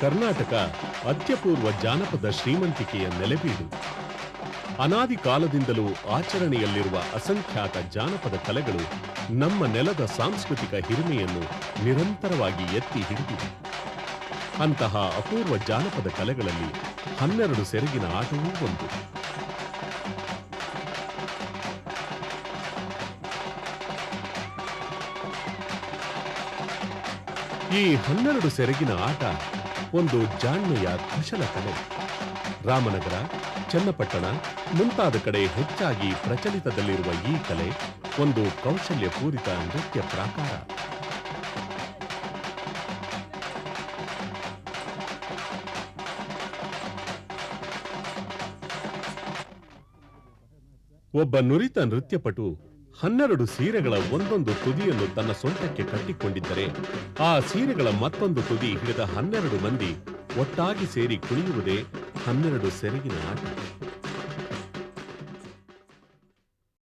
ಕರ್ನಾಟಕ ಅತ್ಯಪೂರ್ವ ಜಾನಪದ ಶ್ರೀಮಂತಿಕೆಯ ನೆಲೆಬೀಡು. ಅನಾದಿ ಕಾಲದಿಂದಲೂ ಆಚರಣೆಯಲ್ಲಿರುವ ಅಸಂಖ್ಯಾತ ಜಾನಪದ ಕಲೆಗಳು ನಮ್ಮ ನೆಲದ ಸಾಂಸ್ಕೃತಿಕ ಹಿರಿಮೆಯನ್ನು ನಿರಂತರವಾಗಿ ಎತ್ತಿ ಹಿಡಿದಿವೆ. ಅಂತಹ ಅಪೂರ್ವ ಜಾನಪದ ಕಲೆಗಳಲ್ಲಿ ಹನ್ನೆರಡು ಸೆರಗಿನ ಆಟವೂ ಒಂದು. ಈ ಹನ್ನೆರಡು ಸೆರಗಿನ ಆಟ ಒಂದು ಜಾಣ್ಮೆಯ ಕುಶಲ ಕಲೆ ರಾಮನಗರ, ಚನ್ನಪಟ್ಟಣ ಮುಂತಾದ ಕಡೆ ಹೆಚ್ಚಾಗಿ ಪ್ರಚಲಿತದಲ್ಲಿರುವ ಈ ಕಲೆ ಒಂದು ಕೌಶಲ್ಯಪೂರಿತ ನೃತ್ಯ ಪ್ರಾಕಾರ. ಒಬ್ಬ ನುರಿತ ನೃತ್ಯಪಟು ಹನ್ನೆರಡು ಸೀರೆಗಳ ಒಂದೊಂದು ತುದಿಯನ್ನು ತನ್ನ ಸೊಂಟಕ್ಕೆ ಕಟ್ಟಿಕೊಂಡಿದ್ದರೆ, ಆ ಸೀರೆಗಳ ಮತ್ತೊಂದು ತುದಿ ಹಿಡಿದ ಹನ್ನೆರಡು ಮಂದಿ ಒಟ್ಟಾಗಿ ಸೇರಿ ಕುಣಿಯುವುದೇ ಹನ್ನೆರಡು ಸೆರಗಿನ ಆಟ.